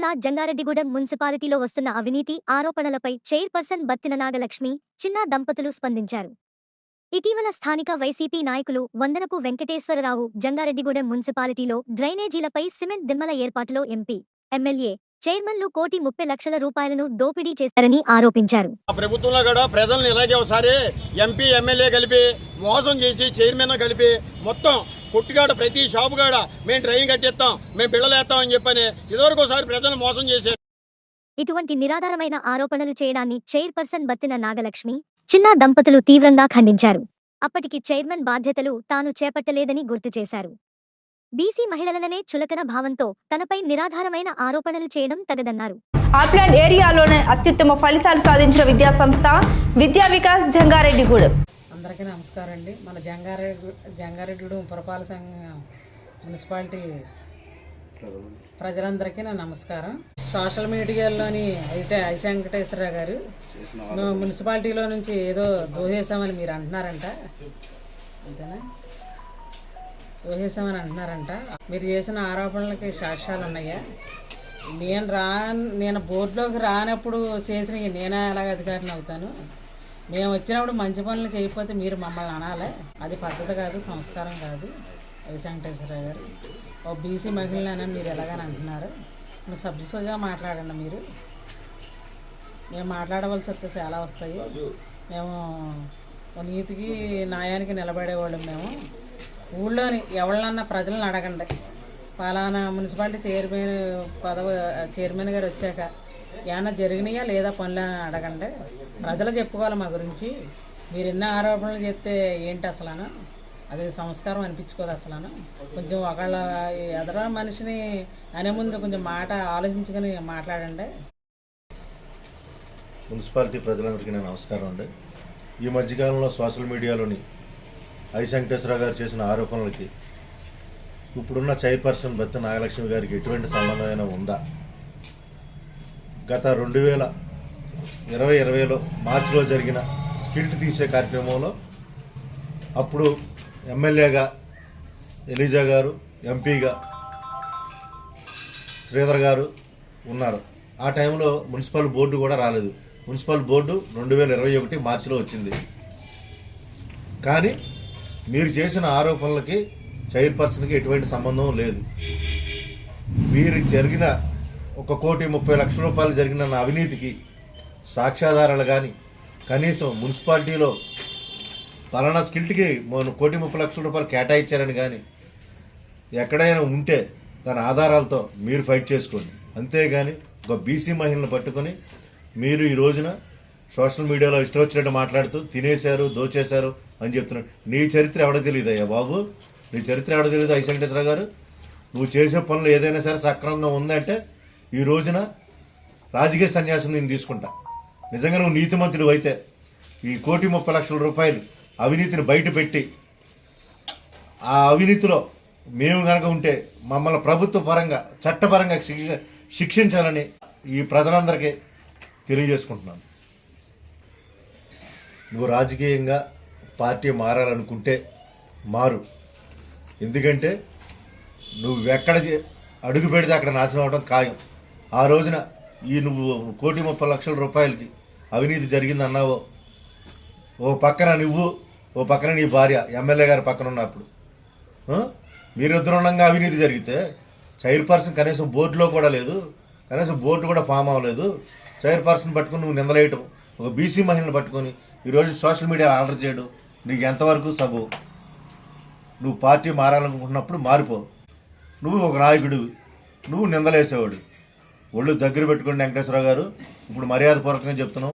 జిల్లా జంగారెడ్డిగూడెం మున్సిపాలిటీలో వస్తున్న అవినీతి ఆరోపణలపై చైర్పర్సన్ బత్తిన నాగలక్ష్మి చిన్నా దంపతులు స్పందించారు. ఇటీవల స్థానిక వైసీపీ నాయకులు వందనపు వెంకటేశ్వరరావు జంగారెడ్డిగూడెం మున్సిపాలిటీలో డ్రైనేజీలపై సిమెంట్ దిమ్మల ఏర్పాటులో ఎంపీ ఎమ్మెల్యే చైర్మన్లు కోటి ముప్పై లక్షల రూపాయలను దోపిడీ చేశారని ఆరోపించారు. ప్రభుత్వంలో కూడా ప్రజలను ఇలాగే ఒకసారి ఎంపీ ఎమ్మెల్యే కలిపి మోసం చేసి చైర్మన్ కలిపి మొత్తం కొట్టుగాడ ప్రతి షాపు కాడ మేము ట్రైన్ కట్టిస్తాం మేము పిల్లలేస్తాం అని చెప్పని ఇదివరకు ఒకసారి ప్రజల్ని మోసం చేశారు. ఇటువంటి నిరాధారమైన ఆరోపణలు చేయడాన్ని చైర్పర్సన్ బత్తిన నాగలక్ష్మి చిన్నా దంపతులు తీవ్రంగా ఖండించారు. అప్పటికి చైర్మన్ బాధ్యతలు తాను చేపట్టలేదని గుర్తు చేశారు. బీసీ మహిళలననే చులకన భావంతో తనపై నిరాధారమైన ఆరోపణలు చేయడం తగదన్నారు. ఆప్లాండ్ ఏరియాలోనే అత్యుత్తమ ఫలితాలు సాధించిన విద్యా సంస్థ విద్యా వికాస్ జంగారెడ్డిగూడెం. అందరికీ నమస్కారం అండి. మన జంగారెడ్డి జంగారెడ్డిగూడెం పురపాలక సంఘం మున్సిపాలిటీ ప్రజలందరికీ నా నమస్కారం. సోషల్ మీడియాలోని అయితే ఐ వెంకటేశ్వరరావు గారు మున్సిపాలిటీలో నుంచి ఏదో దోహేశామని మీరు అంటున్నారంట. అంతేనా? దోహేశామని అంటున్నారంట. మీరు చేసిన ఆరోపణలకి సాక్ష్యాలు ఉన్నాయా? నేను రా నేను బోర్డులోకి రానప్పుడు చేసిన నేనే ఎలాగ అధికారిని అవుతాను? మేము వచ్చినప్పుడు మంచి పనులు చేయకపోతే మీరు మమ్మల్ని అనాలి. అది పద్ధతి కాదు సంస్కారం కాదు. అది వెంకటేశ్వరరావు గారు ఓ బీసీ మహిళలని మీరు ఎలాగని అంటున్నారు. మీరు సబ్జెక్ట్గా మాట్లాడండి మీరు. మేము మాట్లాడవలసి వస్తే చాలా వస్తాయి. మేము ఓ నీతికి న్యాయానికి నిలబడేవాళ్ళం మేము. ఊళ్ళోని ఎవరినన్నా ప్రజలను అడగండి. పలానా మున్సిపాలిటీ చైర్మన్ పదవి చైర్మన్ గారు వచ్చాక ఏమన్నా జరిగినాయా లేదా పనులు అని అడగండి. ప్రజలు చెప్పుకోవాలి మా గురించి. మీరు ఎన్ని ఆరోపణలు చేస్తే ఏంటి అసలు అది సంస్కారం అనిపించుకోదు అసలు కొంచెం ఒకళ్ళ ఎదర మనిషిని అనే ముందు కొంచెం మాట ఆలోచించుకొని మాట్లాడండి. మున్సిపాలిటీ ప్రజలందరికీ నా నమస్కారం అండి. ఈ మధ్యకాలంలో సోషల్ మీడియాలోని ఐ వెంకటేశ్వరరావు గారు చేసిన ఆరోపణలకి ఇప్పుడున్న చైర్పర్సన్ బత్తి నాగలక్ష్మి గారికి ఎటువంటి సంబంధమైన ఉందా? గత రెండు వేల ఇరవై ఇరవైలో మార్చిలో జరిగిన స్కిల్ట్ తీసే కార్యక్రమంలో అప్పుడు ఎమ్మెల్యేగా ఎలిజా గారు ఎంపీగా శ్రీధర్ గారు ఉన్నారు. ఆ టైంలో మున్సిపల్ బోర్డు కూడా రాలేదు. మున్సిపల్ బోర్డు రెండు వేల ఇరవై ఒకటి మార్చిలో వచ్చింది. కానీ మీరు చేసిన ఆరోపణలకి చైర్పర్సన్కి ఎటువంటి సంబంధం లేదు. మీరు జరిగిన ఒక కోటి ముప్పై లక్షల రూపాయలు జరిగిన నా అవినీతికి సాక్ష్యాధారాలు కానీ కనీసం మున్సిపాలిటీలో పలానా స్కిల్ట్కి మనం కోటి ముప్పై లక్షల రూపాయలు కేటాయించారని కానీ ఎక్కడైనా ఉంటే దాని ఆధారాలతో మీరు ఫైట్ చేసుకోండి. అంతేగాని ఒక బీసీ మహిళను పట్టుకొని మీరు ఈ రోజున సోషల్ మీడియాలో ఇష్టం వచ్చినట్టు మాట్లాడుతూ తినేశారు దోచేశారు అని చెప్తున్నాడు నీ చరిత్ర ఎవడ తెలియదు అయ్యా బాబు? నీ చరిత్ర ఎవడ తెలియదు ఐ వెంకటేశ్వర గారు? నువ్వు చేసే పనులు ఏదైనా సరే సక్రమంగా ఉందంటే ఈ రోజున రాజకీయ సన్యాసం నేను తీసుకుంటా. నిజంగా నువ్వు నీతిమంతుడు అయితే ఈ కోటి ముప్పై లక్షల రూపాయలు అవినీతిని బయట పెట్టి ఆ అవినీతిలో మేము కనుక ఉంటే మమ్మల్ని ప్రభుత్వ పరంగా చట్టపరంగా శిక్ష శిక్షించాలని ఈ ప్రజలందరికీ తెలియజేసుకుంటున్నాను. నువ్వు రాజకీయంగా పార్టీ మారాలనుకుంటే మారు. ఎందుకంటే నువ్వు ఎక్కడ అడుగు పెడితే అక్కడ నాశనం అవడం ఖాయం. ఆ రోజున ఈ నువ్వు కోటి ముప్పై లక్షల రూపాయలకి అవినీతి జరిగింది అన్నావో ఓ పక్కన నువ్వు ఓ పక్కన నీ భార్య ఎమ్మెల్యే గారి పక్కన ఉన్నప్పుడు. ఆ? మీరిద్దరు ఉండగా అవినీతి జరిగితే చైర్పర్సన్ కనీసం బోర్డులో కూడా లేదు కనీసం బోర్డు కూడా ఫామ్ అవ్వలేదు. చైర్పర్సన్ పట్టుకుని నువ్వు నిందలేయటం ఒక బీసీ మహిళను పట్టుకొని ఈరోజు సోషల్ మీడియా ఆర్డర్ చేయడం నీకు ఎంతవరకు సబు నువ్వు పార్టీ మారాలనుకుంటున్నప్పుడు మారిపో. నువ్వు ఒక నాయకుడు నువ్వు నిందలేసేవాడు ఒళ్ళు దగ్గర పెట్టుకోండి వెంకటేశ్వరరావు గారు. ఇప్పుడు మర్యాదపూర్వకంగా చెప్తున్నాం.